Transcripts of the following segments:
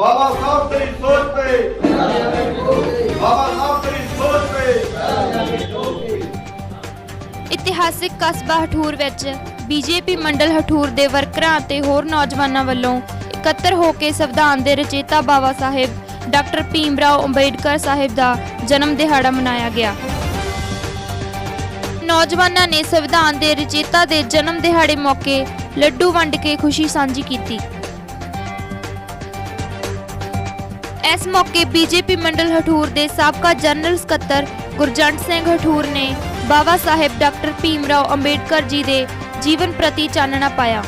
ਬਾਬਾ ਸਾਹਿਬ ਤੇਰੀ ਸੋਚ ਤੇ। ਬਾਬਾ ਸਾਹਿਬ ਤੇਰੀ ਸੋਚ ਤੇ। ਇਤਿਹਾਸਿਕ ਕਸਬਾ ਹਠੂਰ ਵਿੱਚ ਬੀਜੇਪੀ ਮੰਡਲ ਹਠੂਰ ਦੇ ਵਰਕਰਾਂ ਅਤੇ ਹੋਰ ਨੌਜਵਾਨਾਂ ਵੱਲੋਂ ਇਕੱਤਰ ਹੋ ਕੇ ਸੰਵਿਧਾਨ ਦੇ ਰਚੇਤਾ ਬਾਬਾ ਸਾਹਿਬ, ਡਾਕਟਰ ਭੀਮ ਰਾਓ ਅੰਬੇਡਕਰ ਸਾਹਿਬ ਦਾ ਜਨਮ ਦਿਹਾੜਾ ਮਨਾਇਆ ਗਿਆ। ਨੌਜਵਾਨਾਂ ਨੇ ਸੰਵਿਧਾਨ ਦੇ ਰਚੇਤਾ ਦੇ ਜਨਮ ਦਿਹਾੜੇ ਮੌਕੇ ਲੱਡੂ ਵੰਡ ਕੇ ਖੁਸ਼ੀ ਸਾਂਝੀ ਕੀਤੀ। ਇਸ ਮੌਕੇ ਬੀਜੇਪੀ ਮੰਡਲ ਹਠੂਰ ਦੇ ਸਾਬਕਾ ਜਨਰਲ ਸਕੱਤਰ ਗੁਰਜੰਟ ਸਿੰਘ ਹਠੂਰ ਨੇ ਬਾਬਾ ਸਾਹਿਬ ਡਾਕਟਰ ਭੀਮਰਾਓ ਅੰਬੇਡਕਰ ਜੀ ਦੇ ਜੀਵਨ ਪ੍ਰਤੀ ਚਾਨਣਾ ਪਾਇਆ।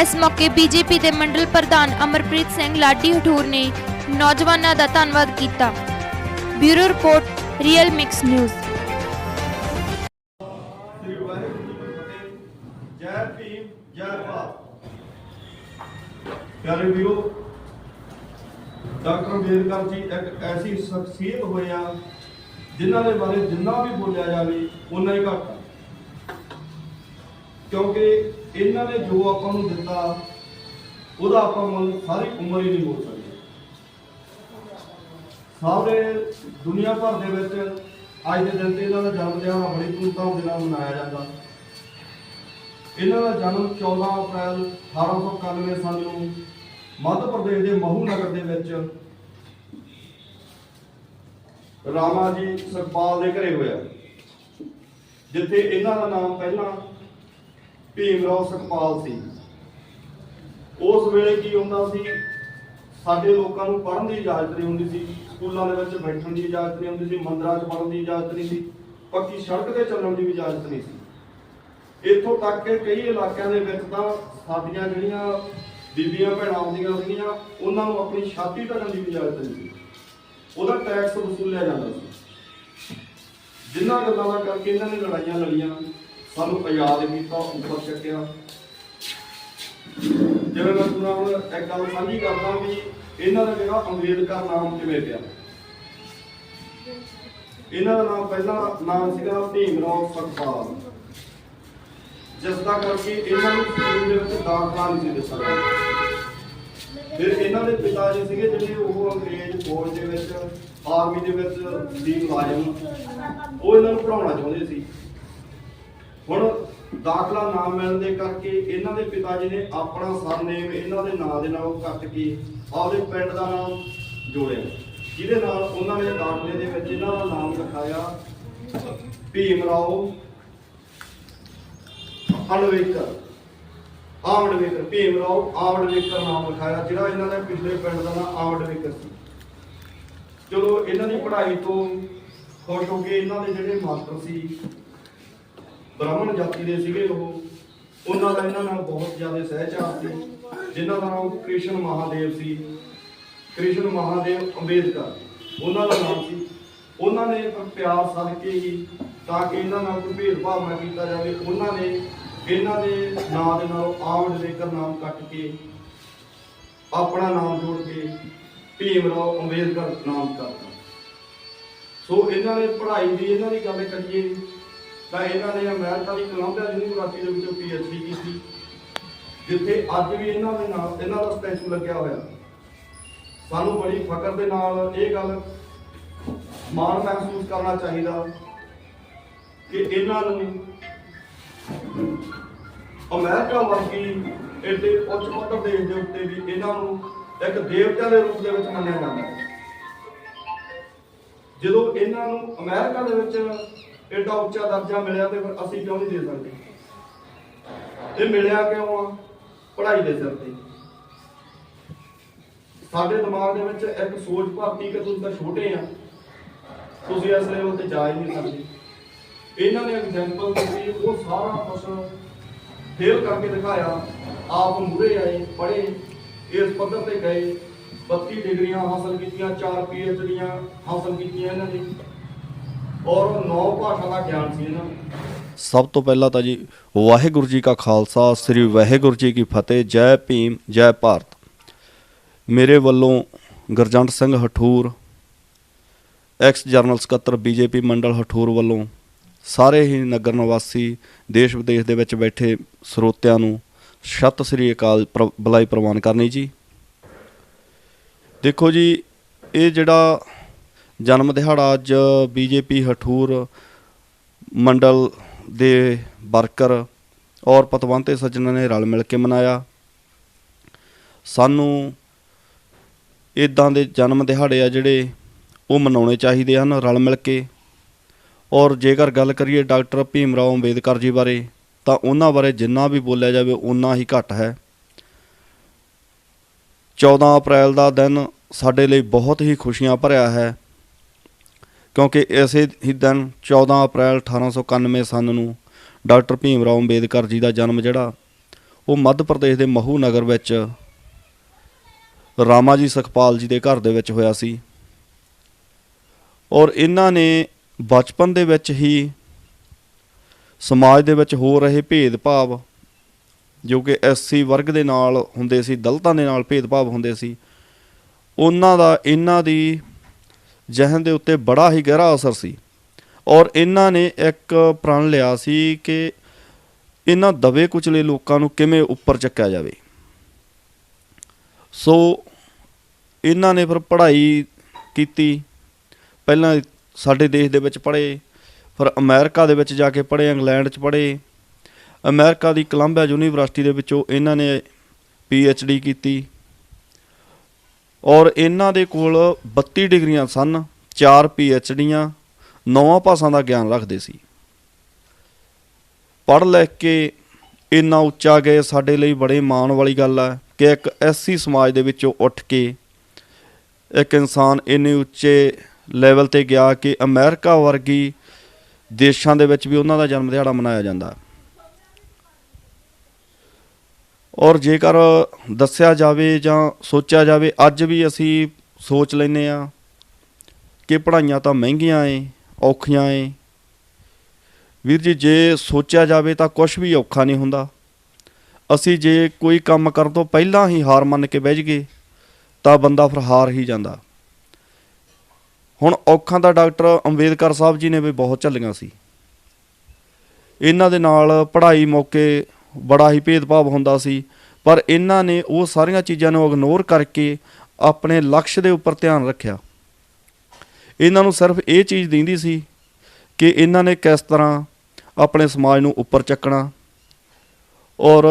ਇਸ ਮੌਕੇ ਬੀਜੇਪੀ ਦੇ ਮੰਡਲ ਪ੍ਰਧਾਨ ਅਮਰਪ੍ਰੀਤ ਸਿੰਘ ਲਾਡੀ ਹਠੂਰ ਨੇ ਨੌਜਵਾਨਾਂ ਦਾ ਧੰਨਵਾਦ ਕੀਤਾ। Bureau report, real mix news. ਜੈ ਭੀਮ, ਜੈ ਭਾਰਤ। ਪਿਆਰੇ ਵੀਰੋ ਡਾਕਟਰ ਅੰਬੇਦਕਰ ਜੀ ਇੱਕ ਐਸੀ ਸ਼ਖਸੀਅਤ ਹੋਏ ਆ, ਜਿਨ੍ਹਾਂ ਦੇ ਬਾਰੇ ਜਿੰਨਾ ਵੀ ਬੋਲਿਆ ਜਾਵੇ ਉਨਾ ਹੀ ਘੱਟ ਆ। ਕਿਉਂਕਿ ਇਹਨਾਂ ਨੇ ਜੋ ਆਪਾਂ ਨੂੰ ਦਿੱਤਾ, ਉਹਦਾ ਆਪਾਂ ਮੁੱਲ ਸਾਰੀ ਉਮਰ ਹੀ ਨਹੀਂ ਹੋ ਸਕਦੀ ਸਾਰੇ ਦੁਨੀਆ ਭਰ ਦੇ ਵਿੱਚ ਅੱਜ ਦੇ ਦਿਨ ਤੇ ਇਹਨਾਂ ਦਾ ਜਨਮ ਦਿਹਾੜਾ ਬੜੀ ਧੂਮਧਾਮ ਦੇ ਨਾਲ ਮਨਾਇਆ ਜਾਂਦਾ। ਇਹਨਾਂ ਦਾ ਜਨਮ 14 ਅਪ੍ਰੈਲ 1891 ਸਾਲ ਨੂੰ ਮੱਧ ਪ੍ਰਦੇਸ਼ ਦੇ ਮਹੂ ਨਗਰ ਦੇ ਵਿੱਚ ਰਾਮਾ ਜੀ ਸਰਪਾਲ ਦੇ ਘਰੇ ਹੋਇਆ। ਜਿੱਥੇ ਇਹਨਾਂ ਦਾ ਨਾਮ ਪਹਿਲਾਂ ਭੀਮਰਾਓ ਸੁਖਪਾਲ ਸੀ। ਉਸ ਵੇਲੇ ਕੀ ਹੁੰਦਾ ਸੀ, ਸਾਡੇ ਲੋਕਾਂ ਨੂੰ ਪੜ੍ਹਨ ਦੀ ਇਜਾਜ਼ਤ ਨਹੀਂ ਹੁੰਦੀ ਸੀ, ਸਕੂਲਾਂ ਦੇ ਵਿੱਚ ਬੈਠਣ ਦੀ ਇਜਾਜ਼ਤ ਨਹੀਂ ਹੁੰਦੀ ਸੀ, ਮੰਦਰਾਂ 'ਚ ਪੜ੍ਹਨ ਦੀ ਇਜਾਜ਼ਤ ਨਹੀਂ ਸੀ, ਪੱਕੀ ਸੜਕ ਤੇ ਚੱਲਣ ਦੀ ਵੀ ਇਜਾਜ਼ਤ ਨਹੀਂ ਸੀ। ਇੱਥੋਂ ਤੱਕ ਕਿ ਕਈ ਇਲਾਕਿਆਂ ਦੇ ਵਿੱਚ ਤਾਂ ਸਾਡੀਆਂ ਜਿਹੜੀਆਂ ਬੀਬੀਆਂ ਭੈਣਾਂ ਆਉਂਦੀਆਂ ਸੀਗੀਆਂ, ਉਹਨਾਂ ਨੂੰ ਆਪਣੀ ਛਾਤੀ ਢਕਣ ਦੀ ਵੀ ਇਜਾਜ਼ਤ ਨਹੀਂ ਸੀ। ਉਹਦਾ ਟੈਕਸ ਵਸੂਲਿਆ ਜਾਂਦਾ ਸੀ। ਜਿਨ੍ਹਾਂ ਗੱਲਾਂ ਦਾ ਕਰਕੇ ਇਹਨਾਂ ਨੇ ਲੜਾਈਆਂ ਲੜੀਆਂ, ਸਾਨੂੰ ਆਜ਼ਾਦ ਕੀਤਾ, ਉੱਪਰ ਚੱਕਿਆ। ਜਿਵੇਂ ਮੈਂ ਤੁਹਾਨੂੰ ਹੁਣ ਇੱਕ ਗੱਲ ਸਾਂਝੀ ਕਰਦਾ ਵੀ ਇਹਨਾਂ ਦਾ ਜਿਹੜਾ ਅੰਬੇਦਕਰ ਨਾਮ ਕਿਵੇਂ ਪਿਆ? ਇਹਨਾਂ ਦਾ ਨਾਮ ਪਹਿਲਾ ਨਾਮ ਸੀਗਾ ਭੀਮ ਰਾਓ ਸਰਪਾਲ ਜਿਸ ਦਾ ਕਰਕੇ ਇਹਨਾਂ ਨੂੰ ਸਕੂਲ ਦੇ ਵਿੱਚ ਦਾਖਲਾ ਨਹੀਂ ਸੀ ਦਿੱਤਾ ਗਿਆ। ਫਿਰ ਇਹਨਾਂ ਦੇ ਪਿਤਾ ਜੀ ਸੀਗੇ ਜਿਹੜੇ ਉਹ ਅੰਗਰੇਜ਼ ਫੌਜ ਦੇ ਵਿੱਚ, ਆਰਮੀ ਦੇ ਵਿੱਚ ਸੀ ਮੁਲਾਜ਼ਮ। ਉਹ ਇਹਨਾਂ ਨੂੰ ਪੜਾਉਣਾ ਚਾਹੁੰਦੇ ਸੀ। ਹੁਣ ਦਾਖਲਾ ਨਾ ਮਿਲਣ ਦੇ ਕਰਕੇ ਇਹਨਾਂ ਦੇ ਪਿਤਾ ਜੀ ਨੇ ਆਪਣਾ ਸਰਨੇਮ ਇਹਨਾਂ ਦੇ ਨਾਂ ਦੇ ਨਾਲ ਕੱਟ ਕੇ ਆਪਦੇ ਪਿੰਡ ਦਾ ਨਾਮ ਜੋੜਿਆ। ਜਿਹਦੇ ਨਾਲ ਉਹਨਾਂ ਨੇ ਦਾਖਲੇ ਦੇ ਵਿੱਚ ਇਹਨਾਂ ਦਾ ਨਾਮ ਲਿਖਾਇਆ ਭੀਮਰਾਓ ਅਣਵੇਕਰ ਭੀਮ ਰਾਓ ਆਮਡਵੇਕਰ ਨਾਮ ਲਿਖਾਇਆ, ਜਿਹੜਾ ਇਹਨਾਂ ਦੇ ਪਿਛਲੇ ਪਿੰਡ ਦਾ ਨਾਮ ਆਮਡਵੇਕਰ ਸੀ। ਚਲੋ, ਇਹਨਾਂ ਦੀ ਪੜ੍ਹਾਈ ਤੋਂ ਖੁਸ਼ ਹੋ ਕੇ ਇਹਨਾਂ ਦੇ ਜਿਹੜੇ ਮਾਸਟਰ ਸੀ, ਬ੍ਰਾਹਮਣ ਜਾਤੀ ਦੇ ਸੀਗੇ ਉਹ, ਉਹਨਾਂ ਦਾ ਇਹਨਾਂ ਨਾਲ ਬਹੁਤ ਜ਼ਿਆਦਾ ਸਹਿਚਾਰ ਸੀ, ਜਿਨ੍ਹਾਂ ਦਾ ਨਾਮ ਕ੍ਰਿਸ਼ਨ ਮਹਾਦੇਵ ਸੀ। ਕ੍ਰਿਸ਼ਨ ਮਹਾਦੇਵ ਅੰਬੇਦਕਰ, ਉਹਨਾਂ ਦਾ ਨਾਮ ਸੀ। ਉਹਨਾਂ ਨੇ ਇੱਕ ਪਿਆਰ ਸਦਕੇ ਹੀ ਤਾਂ ਕਿ ਇਹਨਾਂ ਨਾਲ ਕੋਈ ਭੇਦਭਾਵ ਨਾ ਕੀਤਾ ਜਾਵੇ, ਉਹਨਾਂ ਨੇ ਇਹਨਾਂ ਦੇ ਨਾਂ ਦੇ ਨਾਲ ਆਮ ਆਮਡਵੇਕਰ ਨਾਮ ਕੱਟ ਕੇ, ਆਪਣਾ ਨਾਮ ਜੋੜ ਕੇ ਭੀਮ ਰਾਓ ਅੰਬੇਦਕਰ ਨਾਮ ਕਰਤਾ ਸੋ ਇਹਨਾਂ ਨੇ ਪੜ੍ਹਾਈ ਦੀ ਇਹਨਾਂ ਦੀ ਗੱਲ ਕਰੀਏ, ਤਾਂ ਇਹਨਾਂ ਨੇ ਅਮਰੀਕਾ ਦੀ ਕੋਲੰਬੀਆ ਯੂਨੀਵਰਸਿਟੀ ਦੇ ਵਿੱਚੋਂ ਪੀਐਚਡੀ ਕੀਤੀ, ਜਿੱਥੇ ਅੱਜ ਵੀ ਇਹਨਾਂ ਦੇ ਨਾਲ ਇਹਨਾਂ ਦਾ ਸਟੈਚੂ ਲੱਗਿਆ ਹੋਇਆ। ਸਾਨੂੰ ਬੜੀ ਫਕਰ ਦੇ ਨਾਲ ਇਹ ਗੱਲ ਮਾਣ ਮਹਿਸੂਸ ਕਰਨਾ ਚਾਹੀਦਾ ਕਿ ਇਹਨਾਂ ਨੂੰ ਅਮਰੀਕਾ ਵਰਗੀ ਇੱਥੇ ਉੱਚ ਪੱਧਰ ਦੇਸ਼ ਦੇ ਉੱਤੇ ਵੀ ਇਹਨਾਂ ਨੂੰ ਇੱਕ ਦੇਵਤਾ ਦੇ ਰੂਪ ਦੇ ਵਿੱਚ ਮੰਨਿਆ ਜਾਂਦਾ ਹੈ। ਜਦੋਂ ਇਹਨਾਂ ਨੂੰ ਅਮਰੀਕਾ ਦੇ ਵਿੱਚ ਐਡਾ ਉੱਚਾ ਦਰਜਾ ਮਿਲਿਆ ਤੇ ਫਿਰ ਅਸੀਂ ਕਿਉਂ ਨਹੀਂ ਦੇ ਸਕਦੇ? ਇਹ ਮਿਲਿਆ ਕਿਉਂ ਆ? ਪੜ੍ਹਾਈ ਦੇ ਸਿਰ ਤੇ। ਸਾਡੇ ਦਿਮਾਗ ਦੇ ਵਿੱਚ ਇੱਕ ਸੋਚ ਭਰਤੀ ਕਿ ਤੁਸੀਂ ਤਾਂ ਛੋਟੇ ਆ। ਤੁਸੀਂ ਇਸ ਲੈਵਲ ਤੇ ਜਾ ਹੀ ਨਹੀਂ ਸਕਦੇ। ਇਹਨਾਂ ਨੇ ਐਗਜ਼ਾਮਪਲ ਦਿੱਤੀ ਉਹ ਸਾਰਾ ਕੁਝ ਫੇਲ ਕਰਕੇ ਦਿਖਾਇਆ। ਆਪ ਮੂਰੇ ਆਏ, ਪੜ੍ਹੇ, ਇਸ ਪੱਧਰ ਤੇ ਗਏ। 32 ਡਿਗਰੀਆਂ ਹਾਸਲ ਕੀਤੀਆਂ 4 ਪੀਐਚਡੀਆਂ ਹਾਸਲ ਕੀਤੀਆਂ ਇਹਨਾਂ ਨੇ। ਔਰ ਨੌ ਭਾਸ਼ਾ ਦਾ ਗਿਆਨ ਸੀ ਇਹਨਾਂ ਨੂੰ। ਸਭ ਤੋਂ ਪਹਿਲਾਂ ਤਾਂ ਜੀ, ਵਾਹਿਗੁਰੂ ਜੀ ਕਾ ਖਾਲਸਾ, ਸ੍ਰੀ ਵਾਹਿਗੁਰੂ ਜੀ ਕੀ ਫਤਿਹ, ਜੈ ਭੀਮ, ਜੈ ਭਾਰਤ। ਮੇਰੇ ਵੱਲੋਂ ਗੁਰਜੰਟ ਸਿੰਘ ਹਠੂਰ ਐਕਸ ਜਰਨਲ ਸਕੱਤਰ ਬੀਜੇਪੀ ਮੰਡਲ ਹਠੂਰ ਵੱਲੋਂ ਸਾਰੇ ਹੀ ਨਗਰ ਨਿਵਾਸੀ ਦੇਸ਼ ਵਿਦੇਸ਼ ਦੇ ਵਿੱਚ ਬੈਠੇ ਸਰੋਤਿਆਂ ਨੂੰ ਸਤਿ ਸ੍ਰੀ ਅਕਾਲ ਪ੍ਰ- ਬੁਲਾਈ ਪ੍ਰਵਾਨ ਕਰਨੀ ਜੀ। ਦੇਖੋ ਜੀ, ਇਹ ਜਿਹੜਾ ਜਨਮ ਦਿਹਾੜਾ ਅੱਜ ਬੀਜੇਪੀ ਹਠੂਰ ਮੰਡਲ ਦੇ ਵਰਕਰ ਔਰ ਪਤਵੰਤੇ ਸੱਜਣਾਂ ਨੇ ਰਲ ਮਿਲ ਕੇ ਮਨਾਇਆ। ਸਾਨੂੰ ਇਦਾਂ ਦੇ ਜਨਮ ਦਿਹਾੜੇ ਆ ਜਿਹੜੇ ਉਹ ਮਨਾਉਣੇ ਚਾਹੀਦੇ ਹਨ ਰਲ ਮਿਲ ਕੇ। ਔਰ ਜੇਕਰ ਗੱਲ ਕਰੀਏ ਡਾਕਟਰ ਭੀਮ ਰਾਓ ਅੰਬੇਦਕਰ ਜੀ ਬਾਰੇ, ਤਾਂ ਉਹਨਾਂ ਬਾਰੇ ਜਿੰਨਾ ਵੀ ਬੋਲਿਆ ਜਾਵੇ ਉਨਾ ਹੀ ਘੱਟ ਹੈ। 14 ਅਪ੍ਰੈਲ ਦਾ ਦਿਨ ਸਾਡੇ ਲਈ ਬਹੁਤ ਹੀ ਖੁਸ਼ੀਆਂ ਭਰਿਆ ਹੈ, ਕਿਉਂਕਿ ਇਸੇ ਹੀ ਦਿਨ 14 ਅਪ੍ਰੈਲ 1891 ਸਨ ਨੂੰ ਡਾਕਟਰ ਭੀਮ ਰਾਓ ਅੰਬੇਦਕਰ ਜੀ ਦਾ ਜਨਮ ਜਿਹੜਾ, ਉਹ ਮੱਧ ਪ੍ਰਦੇਸ਼ ਦੇ ਮਹੂ ਨਗਰ ਵਿੱਚ ਰਾਮਾ ਜੀ ਸੁਖਪਾਲ ਜੀ ਦੇ ਘਰ ਦੇ ਵਿੱਚ ਹੋਇਆ ਸੀ। ਔਰ ਇਹਨਾਂ ਨੇ ਬਚਪਨ ਦੇ ਵਿੱਚ ਹੀ ਸਮਾਜ ਦੇ ਵਿੱਚ ਹੋ ਰਹੇ ਭੇਦਭਾਵ, ਜੋ ਕਿ ਐਸਸੀ ਵਰਗ ਦੇ ਨਾਲ ਹੁੰਦੇ ਸੀ, ਦਲਤਾਂ ਦੇ ਨਾਲ ਭੇਦਭਾਵ ਹੁੰਦੇ ਸੀ, ਉਹਨਾਂ ਦਾ, ਇਹਨਾਂ ਦੀ ਜਹਨ ਦੇ ਉੱਤੇ ਬੜਾ ਹੀ ਗਹਿਰਾ ਅਸਰ ਸੀ। ਔਰ ਇਹਨਾਂ ਨੇ ਇੱਕ ਪ੍ਰਣ ਲਿਆ ਸੀ ਕਿ ਇਹਨਾਂ ਦਵੇ ਕੁਚਲੇ ਲੋਕਾਂ ਨੂੰ ਕਿਵੇਂ ਉੱਪਰ ਚੱਕਿਆ ਜਾਵੇ। ਸੋ, ਇਹਨਾਂ ਨੇ ਫਿਰ ਪੜ੍ਹਾਈ ਕੀਤੀ। ਪਹਿਲਾਂ ਸਾਡੇ ਦੇਸ਼ ਦੇ ਵਿੱਚ ਪੜ੍ਹੇ, ਫਿਰ ਅਮਰੀਕਾ ਦੇ ਵਿੱਚ ਜਾ ਕੇ ਪੜ੍ਹੇ, ਇੰਗਲੈਂਡ 'ਚ ਪੜ੍ਹੇ। ਅਮਰੀਕਾ ਦੀ ਕੋਲੰਬੀਆ ਯੂਨੀਵਰਸਿਟੀ ਦੇ ਵਿੱਚੋਂ ਇਹਨਾਂ ਨੇ ਪੀ ਐਚ ਡੀ ਕੀਤੀ। ਔਰ ਇਹਨਾਂ ਦੇ ਕੋਲ 32 ਡਿਗਰੀਆਂ ਸਨ 4 ਪੀ ਐਚ ਡੀਆਂ ਨੌਵਾਂ ਭਾਸ਼ਾ ਦਾ ਗਿਆਨ ਰੱਖਦੇ ਸੀ। ਪੜ੍ਹ ਲਿਖ ਕੇ ਇੰਨਾ ਉੱਚਾ ਗਏ, ਸਾਡੇ ਲਈ ਬੜੇ ਮਾਣ ਵਾਲੀ ਗੱਲ ਹੈ ਕਿ ਇੱਕ ਐਸੀ ਸਮਾਜ ਦੇ ਵਿੱਚੋਂ ਉੱਠ ਕੇ ਇੱਕ ਇਨਸਾਨ ਇੰਨੇ ਉੱਚੇ ਲੈਵਲ ਤੇ ਗਿਆ ਕਿ ਅਮਰੀਕਾ ਵਰਗੀ ਦੇਸ਼ਾਂ ਦੇ ਵਿੱਚ ਵੀ ਉਹਨਾਂ ਦਾ ਜਨਮ ਦਿਹਾੜਾ ਮਨਾਇਆ ਜਾਂਦਾ। ਔਰ ਜੇਕਰ ਦੱਸਿਆ ਜਾਵੇ ਜਾਂ ਸੋਚਿਆ ਜਾਵੇ, ਅੱਜ ਵੀ ਅਸੀਂ ਸੋਚ ਲੈਨੇ ਆ ਕਿ ਪੜ੍ਹਾਈਆਂ ਤਾਂ ਮਹਿੰਗੀਆਂ ਏ, ਔਖੀਆਂ ਏ। ਵੀਰ ਜੀ, ਜੇ ਸੋਚਿਆ ਜਾਵੇ ਤਾਂ ਕੁਝ ਵੀ ਔਖਾ ਨਹੀਂ ਹੁੰਦਾ। ਅਸੀਂ ਜੇ ਕੋਈ ਕੰਮ ਕਰਨ ਤੋਂ ਪਹਿਲਾਂ ਹੀ ਹਾਰ ਮੰਨ ਕੇ ਬਹਿ ਜਗੇ ਤਾਂ ਬੰਦਾ ਫਿਰ ਹਾਰ ਹੀ ਜਾਂਦਾ। ਹੁਣ ਔਖਾਂ ਦਾ ਡਾਕਟਰ ਅੰਬੇਦਕਰ ਸਾਹਿਬ ਜੀ ਨੇ ਵੀ ਬਹੁਤ ਝੱਲੀਆਂ ਸੀ। ਇਹਨਾਂ ਦੇ ਨਾਲ ਪੜ੍ਹਾਈ ਮੌਕੇ ਬੜਾ ਹੀ ਭੇਦਭਾਵ ਹੁੰਦਾ ਸੀ, ਪਰ ਇਹਨਾਂ ਨੇ ਉਹ ਸਾਰੀਆਂ ਚੀਜ਼ਾਂ ਨੂੰ ਇਗਨੋਰ ਕਰਕੇ ਆਪਣੇ ਲਕਸ਼ ਦੇ ਉੱਪਰ ਧਿਆਨ ਰੱਖਿਆ। ਇਹਨਾਂ ਨੂੰ ਸਿਰਫ ਇਹ ਚੀਜ਼ ਦਿੰਦੀ ਸੀ ਕਿ ਇਹਨਾਂ ਨੇ ਕਿਸ ਤਰ੍ਹਾਂ ਆਪਣੇ ਸਮਾਜ ਨੂੰ ਉੱਪਰ ਚੱਕਣਾ ਔਰ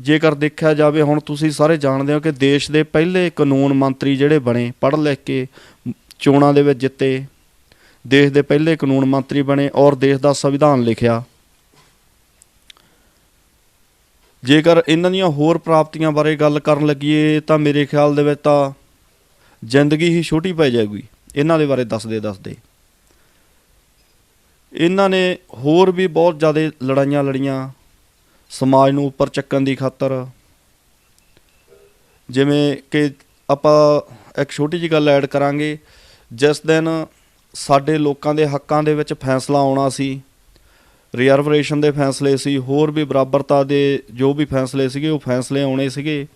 ਜੇਕਰ ਦੇਖਿਆ ਜਾਵੇ, ਹੁਣ ਤੁਸੀਂ ਸਾਰੇ ਜਾਣਦੇ ਹੋ ਕਿ ਦੇਸ਼ ਦੇ ਪਹਿਲੇ ਕਾਨੂੰਨ ਮੰਤਰੀ ਜਿਹੜੇ ਬਣੇ ਪੜ੍ਹ ਲਿਖ ਕੇ ਚੋਣਾਂ ਦੇ ਵਿੱਚ ਜਿੱਤੇ, ਦੇਸ਼ ਦੇ ਪਹਿਲੇ ਕਾਨੂੰਨ ਮੰਤਰੀ ਬਣੇ ਔਰ ਦੇਸ਼ ਦਾ ਸੰਵਿਧਾਨ ਲਿਖਿਆ। ਜੇਕਰ ਇਹਨਾਂ ਦੀਆਂ ਹੋਰ ਪ੍ਰਾਪਤੀਆਂ ਬਾਰੇ ਗੱਲ ਕਰਨ ਲੱਗੀਏ ਤਾਂ ਮੇਰੇ ਖਿਆਲ ਦੇ ਵਿੱਚ ਤਾਂ ਜ਼ਿੰਦਗੀ ਹੀ ਛੋਟੀ ਪੈ ਜਾਏਗੀ। ਇਹਨਾਂ ਦੇ ਬਾਰੇ ਦੱਸਦੇ ਦੱਸਦੇ। ਇਹਨਾਂ ਨੇ ਹੋਰ ਵੀ ਬਹੁਤ ਜ਼ਿਆਦਾ ਲੜਾਈਆਂ ਲੜੀਆਂ ਸਮਾਜ ਨੂੰ ਉੱਪਰ ਚੱਕਣ ਦੀ ਖਾਤਰ। ਜਿਵੇਂ ਕਿ ਆਪਾਂ ਇੱਕ ਛੋਟੀ ਜਿਹੀ ਗੱਲ ਐਡ ਕਰਾਂਗੇ। ਜਿਸ ਦਿਨ ਸਾਡੇ ਲੋਕਾਂ ਦੇ ਹੱਕਾਂ ਦੇ ਵਿੱਚ ਫੈਸਲਾ ਆਉਣਾ ਸੀ ਰਿਜ਼ਰਵੇਸ਼ਨ ਦੇ ਫੈਸਲੇ ਸੀ, ਹੋਰ ਵੀ ਬਰਾਬਰਤਾ ਦੇ ਜੋ ਵੀ ਫੈਸਲੇ ਸੀਗੇ, ਉਹ ਫੈਸਲੇ ਆਉਣੇ ਸੀਗੇ।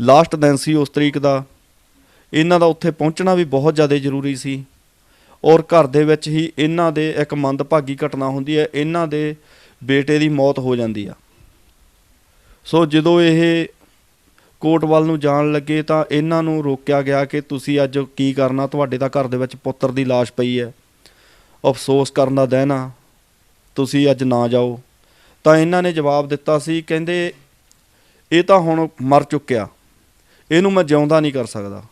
ਲਾਸਟ ਦਿਨ ਸੀ ਉਸ ਤਰੀਕ ਦਾ। ਇਹਨਾਂ ਦਾ ਉੱਥੇ ਪਹੁੰਚਣਾ ਵੀ ਬਹੁਤ ਜ਼ਿਆਦਾ ਜ਼ਰੂਰੀ ਸੀ। ਔਰ ਘਰ ਦੇ ਵਿੱਚ ਹੀ ਇਹਨਾਂ ਦੇ ਇੱਕ ਮੰਦਭਾਗੀ ਘਟਨਾ ਹੁੰਦੀ ਹੈ, ਇਹਨਾਂ ਦੇ ਬੇਟੇ ਦੀ ਮੌਤ ਹੋ ਜਾਂਦੀ ਆ। ਸੋ ਜਦੋਂ ਇਹ ਕੋਰਟ ਵੱਲ ਨੂੰ ਜਾਣ ਲੱਗੇ ਤਾਂ ਇਹਨਾਂ ਨੂੰ ਰੋਕਿਆ ਗਿਆ ਕਿ ਤੁਸੀਂ ਅੱਜ ਕੀ ਕਰਨਾ? ਤੁਹਾਡੇ ਤਾਂ ਘਰ ਦੇ ਵਿੱਚ ਪੁੱਤਰ ਦੀ ਲਾਸ਼ ਪਈ ਹੈ। ਅਫਸੋਸ ਕਰਨ ਦਾ ਦਹਿਣਾ ਤੁਸੀਂ ਅੱਜ ਨਾ ਜਾਓ। ਤਾਂ ਇਹਨਾਂ ਨੇ ਜਵਾਬ ਦਿੱਤਾ ਸੀ, ਕਹਿੰਦੇ, ਇਹ ਤਾਂ ਹੁਣ ਮਰ ਚੁੱਕਿਆ। ਇਹਨੂੰ ਮੈਂ ਜਿਉਂਦਾ ਨਹੀਂ ਕਰ ਸਕਦਾ।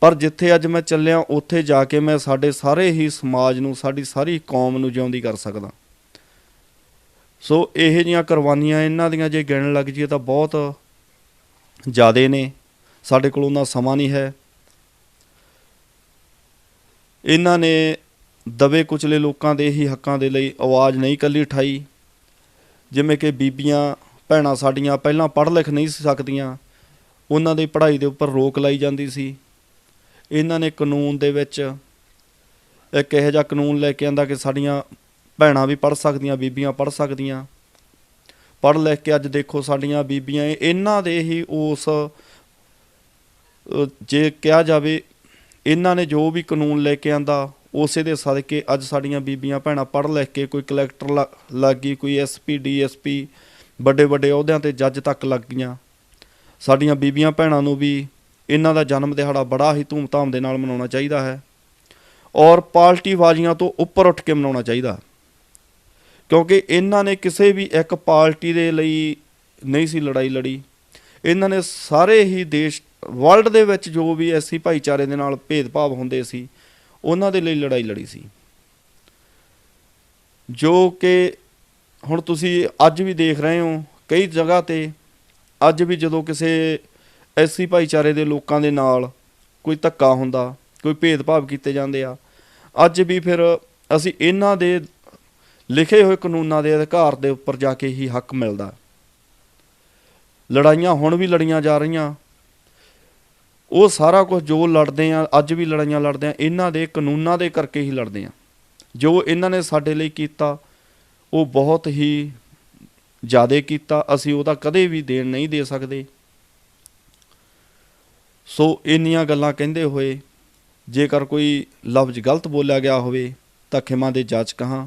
ਪਰ ਜਿੱਥੇ ਅੱਜ ਮੈਂ ਚੱਲਿਆ, ਉੱਥੇ ਜਾ ਕੇ ਮੈਂ ਸਾਡੇ ਸਾਰੇ ਹੀ ਸਮਾਜ ਨੂੰ, ਸਾਡੀ ਸਾਰੀ ਕੌਮ ਨੂੰ ਜਿਉਂਦੀ ਕਰ ਸਕਦਾ। ਸੋ ਇਹ ਜੀਆਂ ਕੁਰਬਾਨੀਆਂ ਇਹਨਾਂ ਦੀਆਂ ਜੇ ਗਿਣਨ ਲੱਗ ਜਾਈਏ ਤਾਂ ਬਹੁਤ ਜ਼ਿਆਦੇ ਨੇ, ਸਾਡੇ ਕੋਲ ਉਹਨਾਂ ਸਮਾਂ ਨਹੀਂ ਹੈ। ਇਹਨਾਂ ਨੇ ਦਬੇ ਕੁਚਲੇ ਲੋਕਾਂ ਦੇ ਹੀ ਹੱਕਾਂ ਦੇ ਲਈ ਆਵਾਜ਼ ਨਹੀਂ ਕੱਲੀ ਉਠਾਈ, ਜਿਵੇਂ ਕਿ ਬੀਬੀਆਂ, ਭੈਣਾਂ ਸਾਡੀਆਂ ਪਹਿਲਾਂ ਪੜ੍ਹ ਲਿਖ ਨਹੀਂ ਸਕਦੀਆਂ, ਉਹਨਾਂ ਦੀ ਪੜ੍ਹਾਈ ਦੇ ਉੱਪਰ ਰੋਕ ਲਾਈ ਜਾਂਦੀ ਸੀ। ਇਹਨਾਂ ਨੇ ਕਾਨੂੰਨ ਦੇ ਵਿੱਚ ਇੱਕ ਇਹੋ ਜਿਹਾ ਕਾਨੂੰਨ ਲੈ ਕੇ ਆਂਦਾ ਕਿ ਸਾਡੀਆਂ ਭੈਣਾਂ ਵੀ ਪੜ੍ਹ ਸਕਦੀਆਂ, ਬੀਬੀਆਂ ਪੜ੍ਹ ਸਕਦੀਆਂ। ਪੜ੍ਹ ਲਿਖ ਕੇ ਅੱਜ ਦੇਖੋ ਸਾਡੀਆਂ ਬੀਬੀਆਂ, ਇਹਨਾਂ ਦੇ ਹੀ ਉਸ ਜੇ ਕਿਹਾ ਜਾਵੇ, ਇਹਨਾਂ ਨੇ ਜੋ ਵੀ ਕਾਨੂੰਨ ਲੈ ਕੇ ਆਂਦਾ, ਉਸੇ ਦੇ ਸਦਕੇ ਅੱਜ ਸਾਡੀਆਂ ਬੀਬੀਆਂ ਭੈਣਾਂ ਪੜ੍ਹ ਲਿਖ ਕੇ ਕੋਈ ਕਲੈਕਟਰ ਲ- ਲੱਗ ਗਈ ਕੋਈ ਐਸਪੀ ਡੀਐਸਪੀ ਵੱਡੇ ਵੱਡੇ ਅਹੁਦਿਆਂ ਤੇ ਜੱਜ ਤੱਕ ਲੱਗ ਗਈਆਂ ਸਾਡੀਆਂ ਬੀਬੀਆਂ ਭੈਣਾਂ ਨੂੰ ਵੀ ਇਹਨਾਂ ਦਾ ਜਨਮ ਦਿਹਾੜਾ ਬੜਾ ਹੀ ਧੂਮਧਾਮ ਦੇ ਨਾਲ ਮਨਾਉਣਾ ਚਾਹੀਦਾ ਹੈ। ਔਰ ਪਾਰਟੀਬਾਜ਼ੀਆਂ ਤੋਂ ਉੱਪਰ ਉੱਠ ਕੇ ਮਨਾਉਣਾ ਚਾਹੀਦਾ। ਕਿਉਂਕਿ ਇਹਨਾਂ ਨੇ ਕਿਸੇ ਵੀ ਇੱਕ ਪਾਰਟੀ ਦੇ ਲਈ ਨਹੀਂ ਸੀ ਲੜਾਈ ਲੜੀ। ਇਹਨਾਂ ਨੇ ਸਾਰੇ ਹੀ ਦੇਸ਼, ਵਰਲਡ ਦੇ ਵਿੱਚ ਜੋ ਵੀ ਐਸੀ ਭਾਈਚਾਰੇ ਦੇ ਨਾਲ ਭੇਦਭਾਵ ਹੁੰਦੇ ਸੀ, ਉਹਨਾਂ ਦੇ ਲਈ ਲੜਾਈ ਲੜੀ ਸੀ। ਜੋ ਕਿ ਹੁਣ ਤੁਸੀਂ ਅੱਜ ਵੀ ਦੇਖ ਰਹੇ ਹੋ, ਕਈ ਜਗ੍ਹਾ ਤੇ ਅੱਜ ਵੀ ਜਦੋਂ ਕਿਸੇ ਐਸੀ ਭਾਈਚਾਰੇ ਦੇ ਲੋਕਾਂ ਦੇ ਨਾਲ ਕੋਈ ਧੱਕਾ ਹੁੰਦਾ, ਕੋਈ ਭੇਦਭਾਵ ਕੀਤੇ ਜਾਂਦੇ ਆ, ਅੱਜ ਵੀ ਫਿਰ ਅਸੀਂ ਇਹਨਾਂ ਦੇ ਲਿਖੇ ਹੋਏ ਕਾਨੂੰਨਾਂ ਦੇ ਅਧਿਕਾਰ ਦੇ ਉੱਪਰ ਜਾ ਕੇ ਹੀ ਹੱਕ ਮਿਲਦਾ। ਲੜਾਈਆਂ ਹੁਣ ਵੀ ਲੜੀਆਂ ਜਾ ਰਹੀਆਂ। ਉਹ ਸਾਰਾ ਕੁਝ ਜੋ ਲੜਦੇ ਆ, ਅੱਜ ਵੀ ਲੜਾਈਆਂ ਲੜਦੇ ਆ, ਇਹਨਾਂ ਦੇ ਕਾਨੂੰਨਾਂ ਦੇ ਕਰਕੇ ਹੀ ਲੜਦੇ ਆ। ਜੋ ਇਹਨਾਂ ਨੇ ਸਾਡੇ ਲਈ ਕੀਤਾ, ਉਹ ਬਹੁਤ ਹੀ ਜ਼ਿਆਦਾ ਕੀਤਾ। ਅਸੀਂ ਉਹਦਾ ਕਦੇ ਵੀ ਦੇਣ ਨਹੀਂ ਦੇ ਸਕਦੇ। ਸੋ ਇੰਨੀਆਂ ਗੱਲਾਂ ਕਹਿੰਦੇ ਹੋਏ, ਜੇਕਰ ਕੋਈ ਲਫ਼ਜ਼ ਗਲਤ ਬੋਲਿਆ ਗਿਆ ਹੋਵੇ, ਤਾਂ ਖਿਮਾ ਦੇ ਜਾਚ ਕਹਾਂ